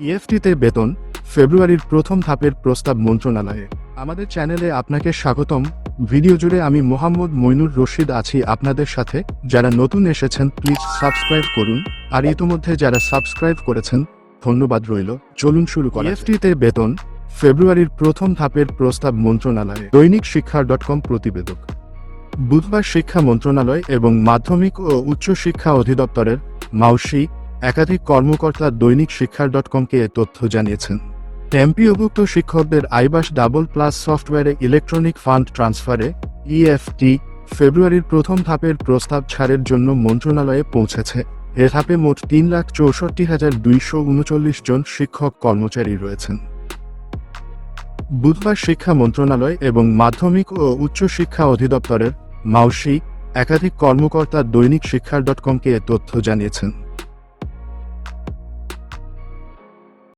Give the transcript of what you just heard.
ইএফটিতে বেতন, ফেব্রুয়ারির প্রথম ধাপের প্রস্তাব মন্ত্রণালয়ে। আমাদের চ্যানেলে আপনাকে স্বাগতম। ভিডিও জুড়ে আমি মোহাম্মদ মইনুর রশিদ আছি আপনাদের সাথে। যারা নতুন এসেছেন, প্লিজ সাবস্ক্রাইব করুন। আর ইতোমধ্যে যারা সাবস্ক্রাইব করেছেন, ধন্যবাদ রইল। চলুন শুরু করা ইএফটিতে বেতন, ফেব্রুয়ারির প্রথম ধাপের প্রস্তাব মন্ত্রণালয়ে। দৈনিক শিক্ষা ডট কম প্রতিবেদক। বুধবার শিক্ষা মন্ত্রণালয় এবং মাধ্যমিক ও উচ্চ শিক্ষা অধিদপ্তরের মাউসি একাধিক কর্মকর্তা দৈনিক শিক্ষার ডট কমকে এ তথ্য জানিয়েছেন। এমপিওভুক্ত শিক্ষকদের আইবাস ডাবল প্লাস সফটওয়্যারে ইলেকট্রনিক ফান্ড ট্রান্সফারে ইএফটি ফেব্রুয়ারির প্রথম ধাপের প্রস্তাব ছাড়ের জন্য মন্ত্রণালয়ে পৌঁছেছে। এ ধাপে মোট তিন লাখ চৌষট্টি হাজার দুইশো উনচল্লিশ জন শিক্ষক কর্মচারী রয়েছেন। বুধবার শিক্ষা মন্ত্রণালয় এবং মাধ্যমিক ও উচ্চ শিক্ষা অধিদপ্তরের মাউসি একাধিক কর্মকর্তা দৈনিক শিক্ষার ডট কমকে এ তথ্য জানিয়েছেন।